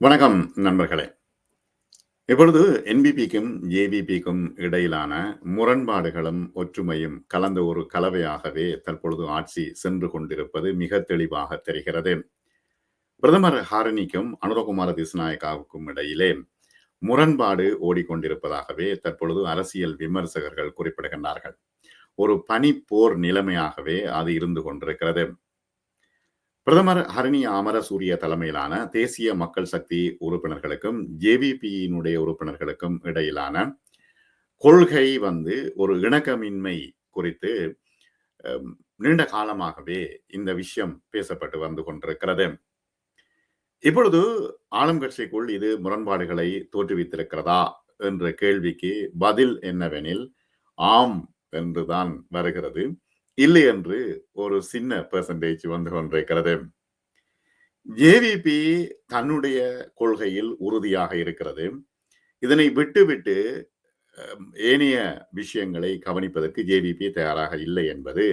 வணக்கம் நண்பர்களே. இப்பொழுது என்பிபிக்கும் ஜேபிபிக்கும் இடையிலான முரண்பாடுகளும் ஒற்றுமையும் கலந்த ஒரு கலவையாகவே தற்பொழுது ஆட்சி சென்று கொண்டிருப்பது மிக தெளிவாக தெரிகிறது. பிரதமர் ஹாரனிக்கும் அனுரகுமார திசுநாயக்காவுக்கும் இடையிலே முரண்பாடு ஓடிக்கொண்டிருப்பதாகவே தற்பொழுது அரசியல் விமர்சகர்கள் குறிப்பிடுகின்றார்கள். ஒரு பனிப்போர் நிலைமையாகவே அது இருந்து கொண்டிருக்கிறது. பிரதமர் ஹரணி அமரசூரிய தலைமையிலான தேசிய மக்கள் சக்தி உறுப்பினர்களுக்கும் ஜேவிபியினுடைய உறுப்பினர்களுக்கும் இடையிலான கொள்கை வந்து ஒரு இணக்கமின்மை குறித்து நீண்ட காலமாகவே இந்த விஷயம் பேசப்பட்டு வந்து கொண்டிருக்கிறது. இப்பொழுது ஆளும் கட்சிக்குள் இது முரண்பாடுகளை தோற்றுவித்திருக்கிறதா என்ற கேள்விக்கு பதில் என்னவெனில் ஆம் என்றுதான் வருகிறது. இல்லை என்று ஒரு சின்ன பெர்சன்டேஜ் வந்து கொண்டிருக்கிறது. ஜேவிபி தன்னுடைய கொள்கையில் உறுதியாக இருக்கிறது. இதனை விட்டுவிட்டு ஏனைய விஷயங்களை கவனிப்பதற்கு ஜேவிபி தயாராக இல்லை என்பது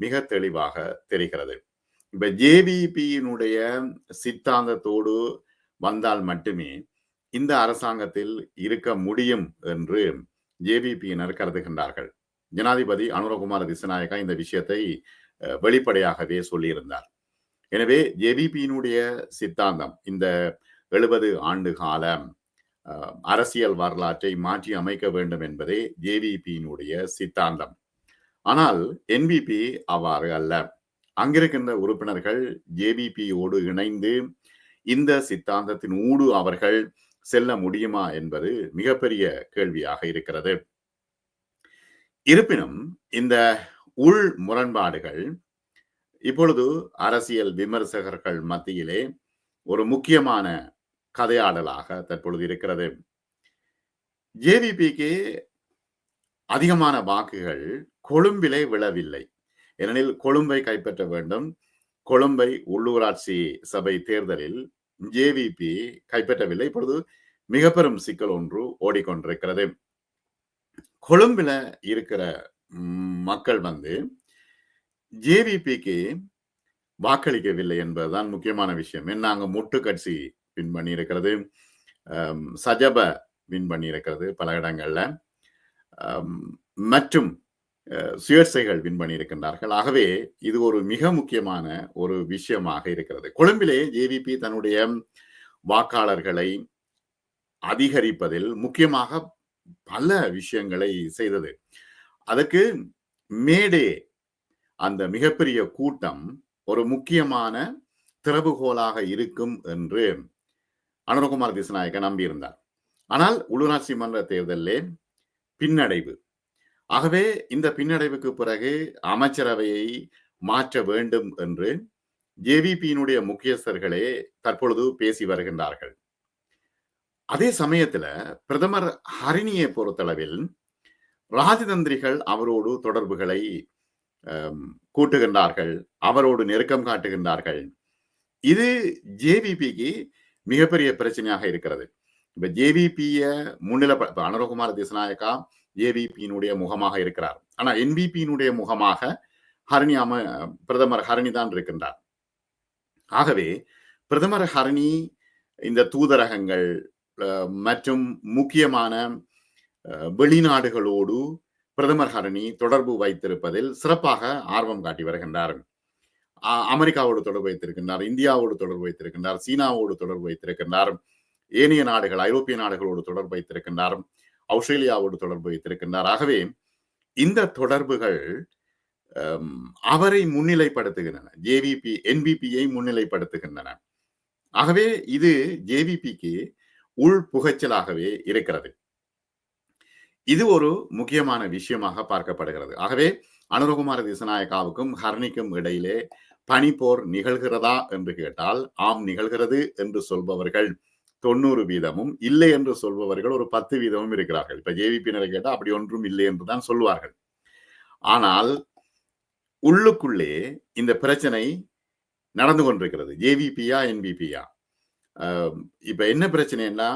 மிக தெளிவாக தெரிகிறது. இப்ப ஜேவிபியினுடைய சித்தாந்தத்தோடு வந்தால் மட்டுமே இந்த அரசாங்கத்தில் இருக்க முடியும் என்று ஜேவிபியினர் கருதுகின்றார்கள். ஜனாதிபதி அனுரகுமார் திசநாயகா இந்த விஷயத்தை வெளிப்படையாகவே சொல்லியிருந்தார். எனவே ஜேபிபியினுடைய சித்தாந்தம் இந்த எழுபது ஆண்டு கால அரசியல் வரலாற்றை மாற்றி அமைக்க வேண்டும் என்பதே ஜேவிபியினுடைய சித்தாந்தம். ஆனால் என்பிபி அவ்வாறு அல்ல. அங்கிருக்கின்ற உறுப்பினர்கள் ஜேபிபியோடு இணைந்து இந்த சித்தாந்தத்தின் ஊடு அவர்கள் செல்ல முடியுமா என்பது மிகப்பெரிய கேள்வியாக இருக்கிறது. இருப்பினும் இந்த உள் முரண்பாடுகள் இப்பொழுது அரசியல் விமர்சகர்கள் மத்தியிலே ஒரு முக்கியமான கதையாடலாக தற்பொழுது இருக்கிறது. ஜேவிபிக்கு அதிகமான வாக்குகள் கொழும்பிலே விழவில்லை. ஏனெனில் கொழும்பை கைப்பற்ற வேண்டும். கொழும்பை உள்ளூராட்சி சபை தேர்தலில் ஜேவிபி கைப்பற்றவில்லை. இப்பொழுது மிக பெரும் சிக்கல் ஒன்று ஓடிக்கொண்டிருக்கிறது. கொழும்புல இருக்கிற மக்கள் வந்து ஜேவிபிக்கு வாக்களிக்கவில்லை என்பதுதான் முக்கியமான விஷயம். நாங்கள் முட்டு கட்சி வின் பண்ணியிருக்கிறது சஜப வின் பண்ணியிருக்கிறது பல இடங்கள்ல. மற்றும் சுயேட்சைகள் வின் பண்ணியிருக்கின்றார்கள். ஆகவே இது ஒரு மிக முக்கியமான ஒரு விஷயமாக இருக்கிறது. கொழும்பிலே ஜேவிபி தன்னுடைய வாக்காளர்களை அதிகரிப்பதில் முக்கியமாக பல விஷயங்களை செய்தது. அதற்கு மேடே அந்த மிகப்பெரிய கூட்டம் ஒரு முக்கியமான திறவுகோலாக இருக்கும் என்று அனுரகுமார் திசநாயக்க நம்பியிருந்தார். ஆனால் உள்ளூராட்சி மன்ற தேர்தலிலே பின்னடைவு. ஆகவே இந்த பின்னடைவுக்கு பிறகு அமைச்சரவையை மாற்ற வேண்டும் என்று ஜேவிபியினுடைய முக்கியஸ்தர்களே தற்பொழுது பேசி வருகின்றார்கள். அதே சமயத்துல பிரதமர் ஹரிணியை பொறுத்தளவில் ராஜதந்திரிகள் அவரோடு தொடர்புகளை கூட்டுகின்றார்கள் அவரோடு நெருக்கம் காட்டுகின்றார்கள். இது ஜேவிபிக்கு மிகப்பெரிய பிரச்சனையாக இருக்கிறது. இப்ப ஜேவிபிய முன்னிலை அனுரகுமார் திசநாயக்கா ஜேவிபியினுடைய முகமாக இருக்கிறார். ஆனா என்பிபியினுடைய முகமாக ஹரணி அம பிரதமர் ஹரணி தான் இருக்கின்றார். ஆகவே பிரதமர் ஹரணி இந்த தூதரகங்கள் மற்றும் முக்கியமான வெளிநாடுகளோடு பிரதமர் ஹரணி தொடர்பு வைத்திருப்பதில் சிறப்பாக ஆர்வம் காட்டி வருகின்றார். அமெரிக்காவோடு தொடர்பு வைத்திருக்கின்றார் இந்தியாவோடு தொடர்பு வைத்திருக்கின்றார் சீனாவோடு தொடர்பு வைத்திருக்கின்றார் ஏனைய நாடுகள் ஐரோப்பிய நாடுகளோடு தொடர்பு வைத்திருக்கின்றார் ஆஸ்திரேலியாவோடு தொடர்பு வைத்திருக்கின்றார். ஆகவே இந்த தொடர்புகள் அவரை முன்னிலைப்படுத்துகின்றன ஜேவிபி என்பிபியை முன்னிலைப்படுத்துகின்றன. ஆகவே இது ஜேவிபிக்கு உள் புகைச்சலாகவே இருக்கிறது. இது ஒரு முக்கியமான விஷயமாக பார்க்கப்படுகிறது. ஆகவே அனுரகுமார திசநாயக்காவுக்கும் ஹர்னிக்கும் இடையிலே பனிப்போர் நிகழ்கிறதா என்று கேட்டால் ஆம் நிகழ்கிறது என்று சொல்பவர்கள் தொண்ணூறு வீதமும் இல்லை என்று சொல்பவர்கள் ஒரு பத்து வீதமும் இருக்கிறார்கள். இப்ப ஜேவிபியினரை கேட்டால் அப்படி ஒன்றும் இல்லை என்று தான் சொல்வார்கள் ஆனால் உள்ளுக்குள்ளே இந்த பிரச்சனை நடந்து கொண்டிருக்கிறது. ஜேவிபியா என்பிபியா இப்ப என்ன பிரச்சனைன்னா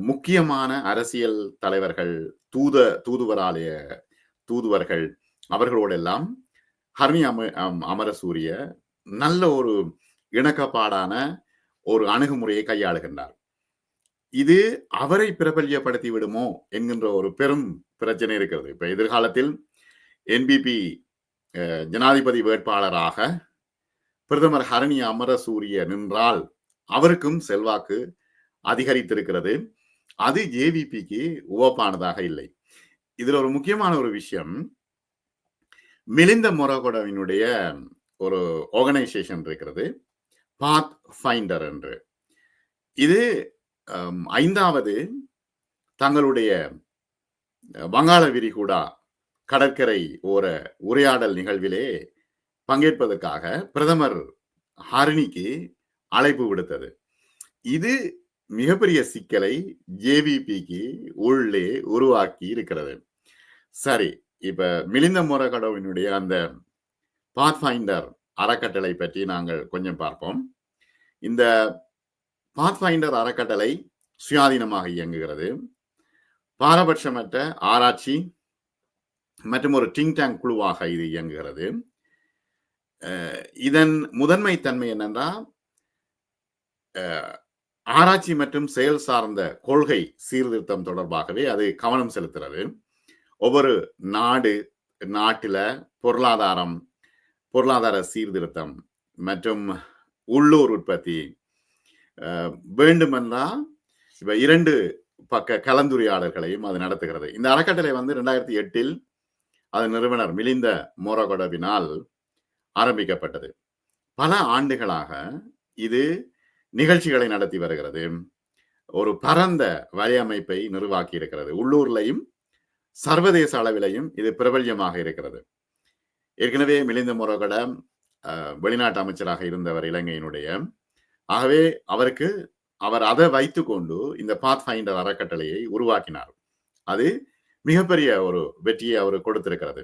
முக்கியமான அரசியல் தலைவர்கள் தூத தூதுவராலய தூதுவர்கள் அவர்களோடெல்லாம் ஹர்னி அம அமரசூரிய நல்ல ஒரு இணக்கப்பாடான ஒரு அணுகுமுறையை கையாளுகின்றார். இது அவரை பிரபல்யப்படுத்தி விடுமோ என்கின்ற ஒரு பெரும் பிரச்சனை இருக்கிறது. இப்ப எதிர்காலத்தில் என்பிபி ஜனாதிபதி வேட்பாளராக பிரதமர் ஹரணி அமரசூரிய நின்றால் அவருக்கும் செல்வாக்கு அதிகரித்திருக்கிறது. அது ஜேவிபிக்கு உவப்பானதாக இல்லை. இதுல ஒரு முக்கியமான ஒரு விஷயம் மிலிந்த மொரகொடவினுடைய ஒரு ஆர்கனைசேஷன் இருக்கிறது பாத் ஃபைண்டர் என்று. இது ஐந்தாவது தங்களுடைய வங்காள விரிகுடா கடற்கரை ஓர உரையாடல் நிகழ்விலே பங்கேற்பதற்காக பிரதமர் ஹரிணிக்கு அழைப்பு விடுத்தது. இது மிகப்பெரிய சிக்கலை ஜேவிபிக்கு உள்ளே உருவாக்கி இருக்கிறது. சரி இப்ப மிலிந்த முரகடவினுடைய அந்த பாத்ஃபைண்டர் அறக்கட்டளை பற்றி நாங்கள் கொஞ்சம் பார்ப்போம். இந்த பாத்ஃபைண்டர் அறக்கட்டளை சுயாதீனமாக இயங்குகிறது. பாரபட்சமற்ற ஆராய்ச்சி மற்றும் ஒரு டிங் டேங்க் குழுவாக இது இயங்குகிறது. இதன் முதன்மை தன்மை என்னென்றால் ஆராய்ச்சி மற்றும் செயல் சார்ந்த கொள்கை சீர்திருத்தம் தொடர்பாகவே அது கவனம் செலுத்துறது. ஒவ்வொரு நாடு நாட்டில் பொருளாதாரம் பொருளாதார சீர்திருத்தம் மற்றும் உள்ளூர் உற்பத்தி வேண்டுமென்றால் இப்ப இரண்டு பக்க கலந்துரையாடல்களையும் அது நடத்துகிறது. இந்த அறக்கட்டளை வந்து ரெண்டாயிரத்தி எட்டில் அதன் நிறுவனர் மிலிந்த மோரகொடவினால் ஆரம்பிக்கப்பட்டது. பல ஆண்டுகளாக இது நிகழ்ச்சிகளை நடத்தி வருகிறது. ஒரு பரந்த வலையமைப்பை நிர்வாக்கி இருக்கிறது. உள்ளூர்லையும் சர்வதேச அளவிலையும் இது பிரபல்யமாக இருக்கிறது. ஏற்கனவே மிலிந்த முரகட வெளிநாட்டு அமைச்சராக இருந்தவர் இலங்கையினுடைய. ஆகவே அவருக்கு அவர் அதை வைத்து கொண்டு இந்த பாத் ஃபைண்டர் அறக்கட்டளையை உருவாக்கினார். அது மிகப்பெரிய ஒரு வெற்றியை அவர் கொடுத்திருக்கிறது.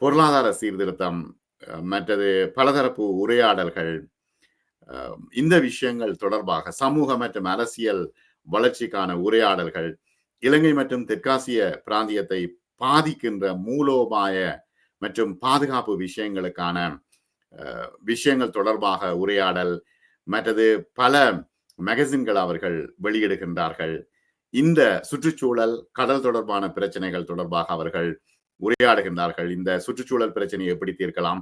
பொருளாதார சீர்திருத்தம் மற்றது பலதரப்பு உரையாடல்கள் இந்த விஷயங்கள் தொடர்பாக சமூக மற்றும் அரசியல் வளர்ச்சிக்கான உரையாடல்கள் இலங்கை மற்றும் தெற்காசிய பிராந்தியத்தை பாதிக்கின்ற மூலோபாய மற்றும் பாதுகாப்பு விஷயங்களுக்கான விஷயங்கள் தொடர்பாக உரையாடல் மற்றது பல மேகசின்கள் அவர்கள் வெளியிடுகின்றார்கள். இந்த சுற்றுச்சூழல் கடல் தொடர்பான பிரச்சனைகள் தொடர்பாக அவர்கள் உரையாடுகின்றார்கள். இந்த சுற்றுச்சூழல் பிரச்சனையை எப்படி தீர்க்கலாம்?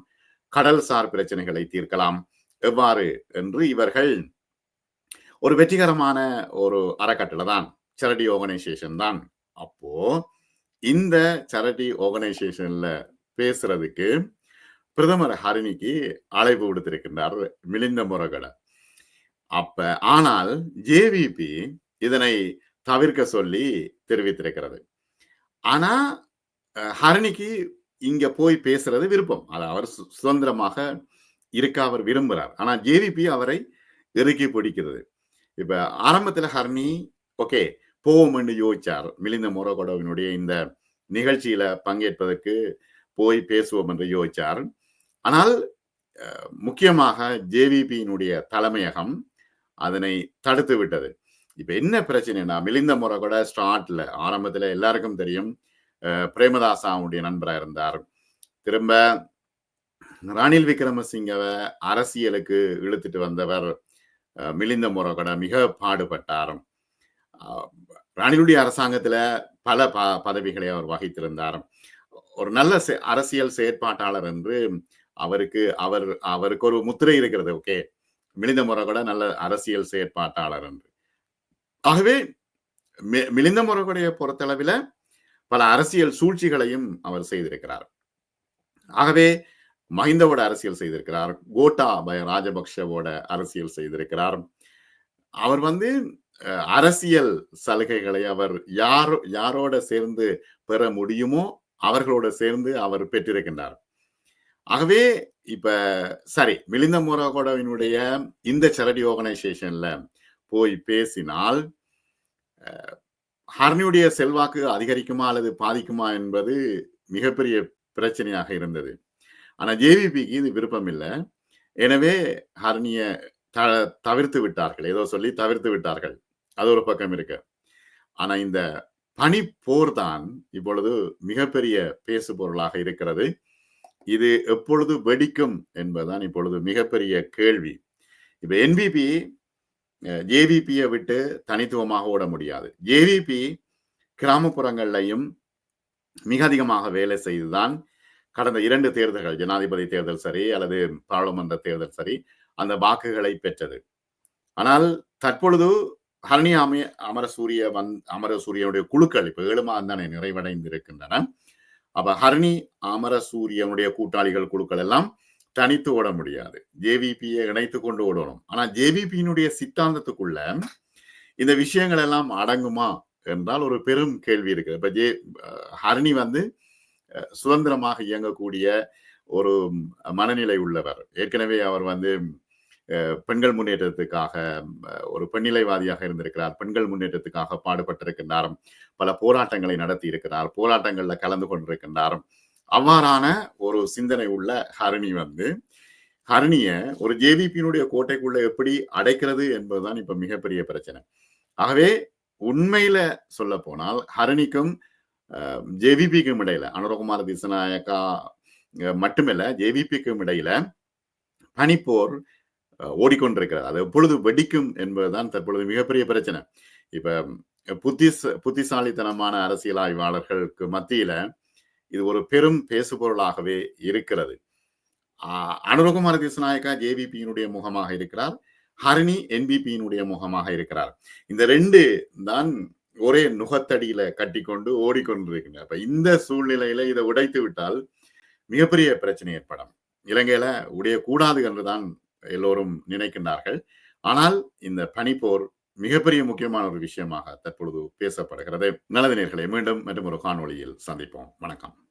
கடல் சார் பிரச்சனைகளை தீர்க்கலாம்? எவ்வாறு என்று இவர்கள் ஒரு வெற்றிகரமான ஒரு அறக்கட்டளை தான் சேரிட்டி ஆர்கனைசேஷன் தான். அப்போ இந்த சேரிட்டி ஆர்கனைசேஷன்ல பேசுறதுக்கு பிரதமர் ஹரிணிக்கு அழைப்பு விடுத்திருக்கின்றார் மிலிந்த முரகட அப்ப ஆனால் ஜேவிபி இதனை தவிர்க்க சொல்லி தெரிவித்திருக்கிறது. ஆனா ஹரணிக்கு இங்க போய் பேசுறது விருப்பம். அது அவர் சுதந்திரமாக இருக்க அவர் விரும்புகிறார் ஆனால் ஜேவிபி அவரை இறுக்கி பிடிக்கிறது. இப்போ ஆரம்பத்தில் ஹர்னி ஓகே போவோம் என்று யோசிச்சார். மிலிந்த மொரகொடவினுடைய இந்த நிகழ்ச்சியில பங்கேற்பதற்கு போய் பேசுவோம் என்று யோசிச்சார். ஆனால் முக்கியமாக ஜேவிபியினுடைய தலைமையகம் அதனை தடுத்து விட்டது. இப்ப என்ன பிரச்சனைனா மிலிந்த முறை கூட ஸ்டார்ட்ல ஆரம்பத்துல எல்லாருக்கும் தெரியும் பிரேமதாசாவுடைய நண்பராக இருந்தார். திரும்ப ரணில் விக்ரமசிங்கவை அரசியலுக்கு இழுத்துட்டு வந்தவர் மிலிந்த முறைகட மிக பாடுபட்டார் ரணிலுடைய அரசாங்கத்துல பல ப பதவிகளை அவர் வகித்திருந்தார் ஒரு நல்ல அரசியல் செயற்பாட்டாளர் என்று அவருக்கு அவர் அவருக்கு ஒரு முத்திரை இருக்கிறது ஓகே. மிலிந்த முறைகட நல்ல அரசியல் செயற்பாட்டாளர் என்று. ஆகவே மிலிந்த முறைகளுடைய பொறுத்தளவில் பல அரசியல் சூழ்ச்சிகளையும் அவர் செய்திருக்கிறார். ஆகவே மஹிந்தவோட அரசியல் செய்திருக்கிறார். கோட்டாபய ராஜபக்ஷவோட அரசியல் செய்திருக்கிறார். அவர் வந்து அரசியல் சலுகைகளை அவர் யார் யாரோட சேர்ந்து பெற முடியுமோ அவர்களோட சேர்ந்து அவர் பெற்றிருக்கின்றார். ஆகவே இப்ப சரி மிலிந்த மோரகோடவினுடைய இந்த சரடி ஆர்கனைசேஷன்ல போய் பேசினால் ஹர்னியுடைய செல்வாக்கு அதிகரிக்குமா அல்லது பாதிக்குமா என்பது மிகப்பெரிய பிரச்சனையாக இருந்தது. ஆனா ஜேவிபிக்கு இது விருப்பம் இல்லை எனவே ஹரணிய த தவிர்த்து விட்டார்கள். ஏதோ சொல்லி தவிர்த்து விட்டார்கள். அது ஒரு பக்கம் இருக்கு. ஆனா இந்த பனி போர் தான் இப்பொழுது மிகப்பெரிய பேசு பொருளாக இருக்கிறது. இது எப்பொழுது வெடிக்கும் என்பதுதான் இப்பொழுது மிகப்பெரிய கேள்வி. இப்ப என்பிபி ஜேவிபியை விட்டு தனித்துவமாக ஓட முடியாது. ஜேவிபி கிராமப்புறங்கள்லையும் மிக அதிகமாக வேலை செய்துதான் கடந்த இரண்டு தேர்தல்கள் ஜனாதிபதி தேர்தல் சரி அல்லது பாராளுமன்ற தேர்தல் சரி அந்த வாக்குகளை பெற்றது. ஆனால் தற்பொழுது ஹரணி அமைய அமரசூரிய வந் அமரசூரியனுடைய குழுக்கள் இப்போ ஏழு மாதம் தானே நிறைவடைந்திருக்கின்றன. அப்ப ஹரணி அமரசூரியனுடைய கூட்டாளிகள் குழுக்கள் எல்லாம் தனித்து ஓட முடியாது. ஜேவிபியை இணைத்து கொண்டு ஓடணும். ஆனா ஜேவிபியினுடைய சித்தாந்தத்துக்குள்ள இந்த விஷயங்கள் எல்லாம் அடங்குமா என்றால் ஒரு பெரும் கேள்வி இருக்கு இப்ப ஜே ஹரணி வந்து சுதந்திரமாக இயங்கக்கூடிய ஒரு மனநிலை உள்ளவர். ஏற்கனவே அவர் வந்து பெண்கள் முன்னேற்றத்துக்காக ஒரு பெண்ணிலைவாதியாக இருந்திருக்கிறார். பெண்கள் முன்னேற்றத்துக்காக பாடுபட்டிருக்கின்றார் பல போராட்டங்களை நடத்தி இருக்கிறார் போராட்டங்கள்ல கலந்து கொண்டிருக்கின்றார் அவ்வாறான ஒரு சிந்தனை உள்ள ஹரணி வந்து ஹரணிய ஒரு ஜேவிபியினுடைய கோட்டைக்குள்ள எப்படி அடைக்கிறது என்பதுதான் இப்ப மிகப்பெரிய பிரச்சனை. ஆகவே உண்மையில சொல்ல போனால் ஹரணிக்கும் ஜேவிபிக்கும் இடையில அனுரகுமார திசநாயக்கா மட்டுமில்ல ஜேவிபிக்கும் இடையில பனிப்போர் ஓடிக்கொண்டிருக்கிறது அது எப்பொழுது வெடிக்கும் என்பதுதான் தற்பொழுது மிகப்பெரிய பிரச்சனை. இப்ப புத்திஸ் புத்திசாலித்தனமான அரசியல் ஆய்வாளர்களுக்கு மத்தியில இது ஒரு பெரும் பேசுபொருளாகவே இருக்கிறது. அனுரகுமார திசநாயக்கா ஜேவிபியினுடைய முகமாக இருக்கிறார். ஹரிணி என்பிபியினுடைய முகமாக இருக்கிறார். இந்த ரெண்டு தான் ஒரே நுகத்தடியில கட்டி கொண்டு ஓடிக்கொண்டிருக்கின்றன. அப்ப இந்த சூழ்நிலையில இதை உடைத்து விட்டால் மிகப்பெரிய பிரச்சனை ஏற்படும். இலங்கையில உடையக்கூடாது என்றுதான் எல்லோரும் நினைக்கின்றார்கள். ஆனால் இந்த பனிப்போர் மிகப்பெரிய முக்கியமான ஒரு விஷயமாக தற்பொழுது பேசப்படுகிறது. நல்லது நேர்களை மீண்டும் மற்றும் ஒரு காணொலியில் சந்திப்போம். வணக்கம்.